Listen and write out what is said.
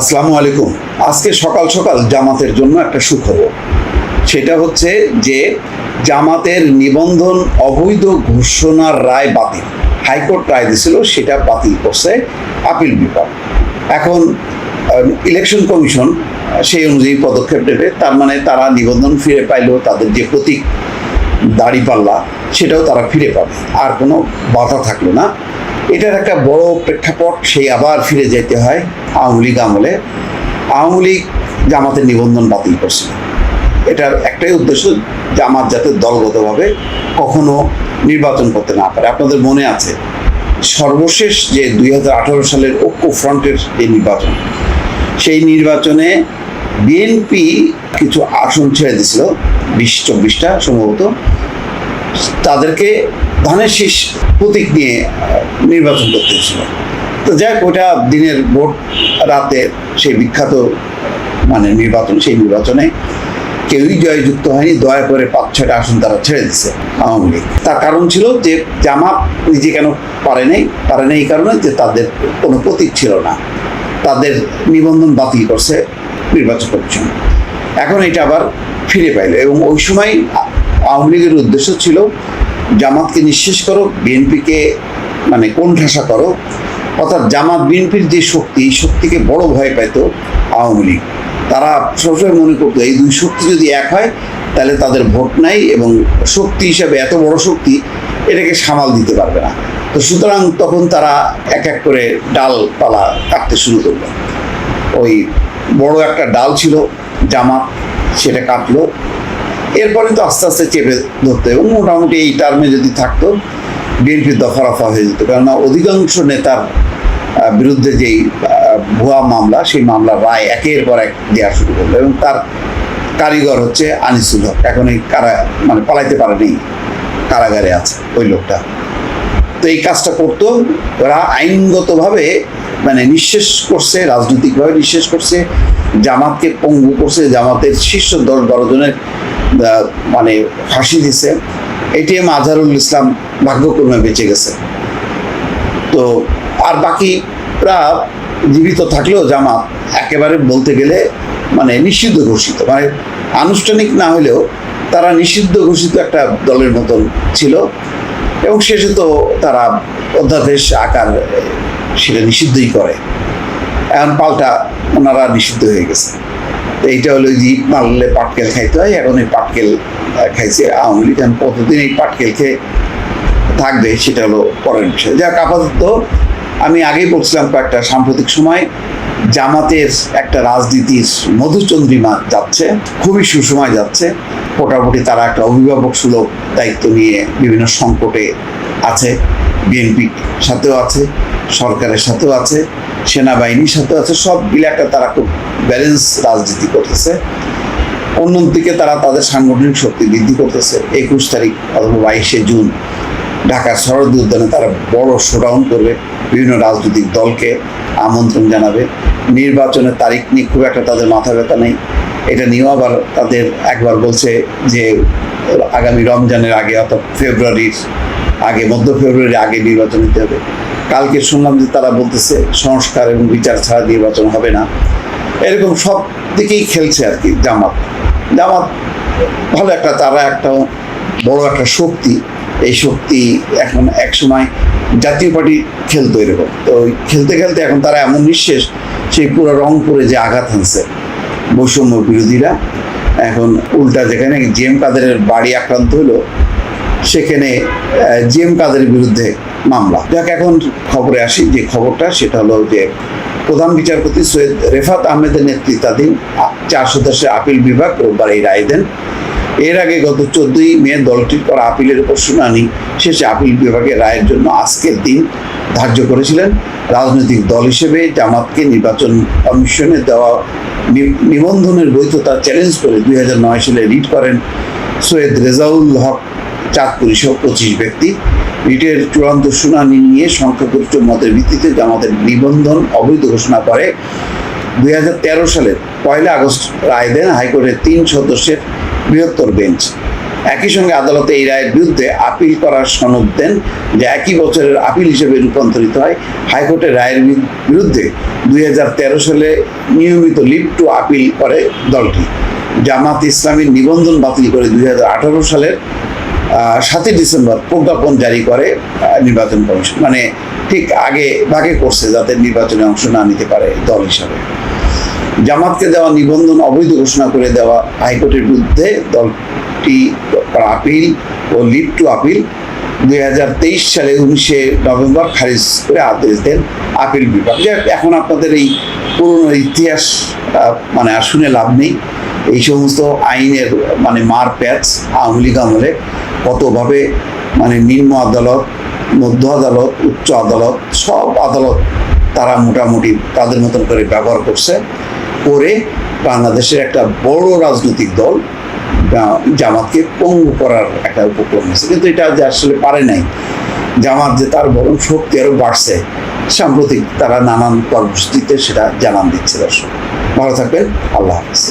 আসসালামু আলাইকুম। আজকে সকাল সকাল জামাতের জন্য একটা সুখবর। সেটা হচ্ছে যে জামাতের নিবন্ধন অবৈধ ঘোষণার রায় বাতিল। হাইকোর্ট রায় দিয়েছিল সেটা বাতিল করছে আপিল বিভাগ। এখন ইলেকশন কমিশন সেই অনুযায়ী পদক্ষেপ নেবে। তার মানে তারা নিবন্ধন ফিরে পাইলেও তাদের যে প্রতীক দাড়িপাল্লা সেটাও তারা ফিরে পাবে। আর কোনো বাধা থাকল না। এটার একটা বড় প্রেক্ষাপট, সেই আবার ফিরে যেতে হয় আওয়ামী লীগ আমলে। আওয়ামী লীগ জামাতের নিবন্ধন বাতিল করছিল এটার একটাই উদ্দেশ্য জামাত যাতে দলগতভাবে কখনো নির্বাচন করতে না পারে। আপনাদের মনে আছে, সর্বশেষ যে দুই হাজার আঠারো সালের ঐক্য ফ্রন্টের যে নির্বাচন, সেই নির্বাচনে বিএনপি কিছু আসন ছেড়ে দিছিল বিশ চব্বিশটা সম্ভবত। তাদেরকে ধানের শীষ প্রতীক নিয়ে নির্বাচন করতে হয়েছিল। তো যাই হোক, ওটা দিনের ভোট রাতে সেই বিখ্যাত মানে নির্বাচন, সেই নির্বাচনে কেউই জয়যুক্ত হয়নি। দয়া করে পাঁচ, ছয়টা আসন তারা ছেড়ে দিছে আওয়ামী লীগ। তার কারণ ছিল যে জামাত নিজে কেন পারে নাই? পারে নাই এই কারণে যে তাদের কোনো প্রতীক ছিল না। তাদের নিবন্ধন বাতিল করছে নির্বাচন কমিশন। এখন এটা আবার ফিরে পাইল এবং ওই সময় আওয়ামী লীগের উদ্দেশ্য ছিল জামাতকে নিঃশেষ করো, বিএনপিকে মানে কোণঠাসা করো। অর্থাৎ জামাত বিএনপির যে শক্তি, এই শক্তিকে বড় ভয় পেত আওয়ামী লীগ। তারা সবসময় মনে করতো, এই দুই শক্তি যদি এক হয়, তাহলে তাদের ভোট নাই এবং শক্তি হিসাবে এত বড় শক্তি এটাকে সামাল দিতে পারবে না। তো সুতরাং তখন তারা এক এক করে ডালপালা কাটতে শুরু করল। ওই বড় একটা ডাল ছিল, জামাত সেটা কাটলো। এরপরে তো আস্তে আস্তে চেপে ধরতো এবং মোটামুটি এই টার্মে যদি থাকতো বিএনপির দফা হয়ে যেত। কেননা অধিকাংশ নেতার বিরুদ্ধে যেই ভুয়া মামলা, সেই মামলা রায় একের পর এক দেওয়া শুরু করল এবং তার কারিগর হচ্ছে আনিসুল হক। এখন এই কারা মানে পালাইতে পারেনি, কারাগারে আছে ওই লোকটা। তো এই কাজটা করতো। ওরা আইনগতভাবে মানে নিঃশেষ করছে, রাজনৈতিকভাবে নিঃশেষ করছে, জামাতকে পঙ্গু করছে। জামাতের শীর্ষ দশ বারো জনের মানে ফাঁসি দিছে। এটিএম আজহারুল ইসলাম ভাগ্যক্রমে বেঁচে গেছে। তো আর বাকিরা জীবিত থাকলেও জামাত একেবারে বলতে গেলে মানে নিষিদ্ধ ঘোষিত। মানে আনুষ্ঠানিক না হলেও তারা নিষিদ্ধ ঘোষিত একটা দলের মতন ছিল। এবং শেষে তো তারা অধ্যাদেশ, আকার, সেটা নিষিদ্ধই করে। এখন পাল্টা ওনারা নিষিদ্ধ হয়ে গেছে। এইটা হলো যে মারলে পাটকেল খাইতে হয়, এখন এই পাটকেল খাইছে। আওয়ামী লীগ কতদিন এই পাটকেল খেয়ে থাকবে, সেটা হলো পরের বিষয়। যাক আপাতত আমি আগেই বলছিলাম কয়েকটা সাম্প্রতিক সময় জামাতের একটা রাজনীতির মধুচন্দ্রিমা যাচ্ছে, খুবই সুসময় যাচ্ছে। মোটামুটি তারা একটা অভিভাবক সুলভ দায়িত্ব নিয়ে বিভিন্ন সংকটে আছে। বিএনপির সাথেও আছে, সরকারের সাথেও আছে, সেনাবাহিনীর সাথেও আছে, সব মিলে একটা তারা খুব ব্যালেন্স রাজনীতি করতেছে। অন্যদিকে তারা তাদের সাংগঠনিক শক্তি বৃদ্ধি করতেছে। একুশ তারিখ অথবা বাইশে জুন ঢাকার শরদ উদ্যানে তারা বড় শোডাউন করবে। বিভিন্ন রাজনৈতিক দলকে আমন্ত্রণ জানাবে। নির্বাচনের তারিখ নিয়ে খুব একটা তাদের মাথা ব্যথা নেই। এটা নিয়েও আবার তাদের একবার বলছে যে, আগামী রমজানের আগে অর্থাৎ ফেব্রুয়ারির আগে, মধ্য ফেব্রুয়ারি আগে নির্বাচন নিতে হবে। কালকে শুনলাম যে তারা বলতেছে সংস্কার এবং বিচার ছাড়া নির্বাচন হবে না। এরকম সব দিকেই খেলছে আর কি জামাত। জামাত ভালো একটা, তারা একটা বড় একটা শক্তি। এই শক্তি এখন এক সময় জাতীয় পার্টি খেলতো এরকম। তো খেলতে খেলতে এখন তারা এমন নিঃশেষ, সেই পুরো রংপুরে যে আঘাত হানছে বৈষম্য বিরোধীরা। এখন উল্টা যেখানে জিএম কাদেরের বাড়ি আক্রান্ত হলো সেখানে জিএম কাদের বিরুদ্ধে মামলা। যাক, এখন খবরে আসি, যে খবরটা, সেটা হলো যে প্রধান বিচারপতি সৈয়দ রেফাত আহমেদের নেতৃত্বাধীন চার সদস্যের আপিল বিভাগ রোববার এই রায় দেন। এর আগে গত চোদ্দই মে দলটির করা আপিলের উপর শুনানি শেষে আপিল বিভাগের রায়ের জন্য আজকের দিন ধার্য করেছিলেন। রাজনৈতিক দল হিসেবে জামাতকে নির্বাচন কমিশনে দেওয়া নিবন্ধনের বৈধতা চ্যালেঞ্জ করে দুই হাজার নয় সালে রিট করেন সৈয়দ রেজাউল হক। চাঁদপুরি সহ পঁচিশ ব্যক্তি। রিটের চূড়ান্ত শুনানি নিয়ে সংখ্যাগরিষ্ঠ মতের ভিত্তিতে জামাতের নিবন্ধন অবৈধ ঘোষণা করে। দুই সালের পয়লা আগস্ট রায় দেন হাইকোর্টের তিন সদস্যের বৃহত্তর বেঞ্চ। একই সঙ্গে আদালতে এই রায়ের বিরুদ্ধে আপিল করার সনদ দেন যে একই বছরের আপিল হিসেবে রূপান্তরিত হয়। হাইকোর্টের রায়ের বিরুদ্ধে দুই হাজার তেরো সালে নিয়মিত লিভ টু আপিল করে দলটি। জামাত ইসলামীর নিবন্ধন বাতিল করে দুই সালের সাতই ডিসেম্বর প্রজ্ঞাপন জারি করে নির্বাচন কমিশন। মানে ঠিক আগে ভাগে করছে যাতে নির্বাচনে অংশ না নিতে পারে দল হিসাবে। জামাতকে দেওয়া নিবন্ধন অবৈধ ঘোষণা করে দেওয়া হাইকোর্টের বিরুদ্ধে দলটি আপিল ও লিড টু আপিল। দুই হাজার তেইশ সালে উনিশে নভেম্বর খারিজ করে আদেশ দেন আপিল বিভাগ। এখন আপনাদের এই পুরনো ইতিহাস মানে আর শুনে লাভ নেই। এই সমস্ত আইনের মানে মার প্যাচ আওয়ামী লীগ আমলে কতভাবে মানে নিম্ন আদালত, মধ্য আদালত, উচ্চ আদালত, সব আদালত তারা মোটামুটি তাদের মতন করে ব্যবহার করছে করে বাংলাদেশের একটা বড় রাজনৈতিক দল জামাতকে পঙ্গু করার একটা উপক্রম হয়েছে। কিন্তু এটা যে আসলে পারে নাই। জামাত যে তার বরং শক্তি আরও বাড়ছে, সাম্প্রতিক তারা নানান কর্মসূচিতে সেটা জানান দিচ্ছে দর্শক। ভালো থাকবেন, আল্লাহ হাফিজ।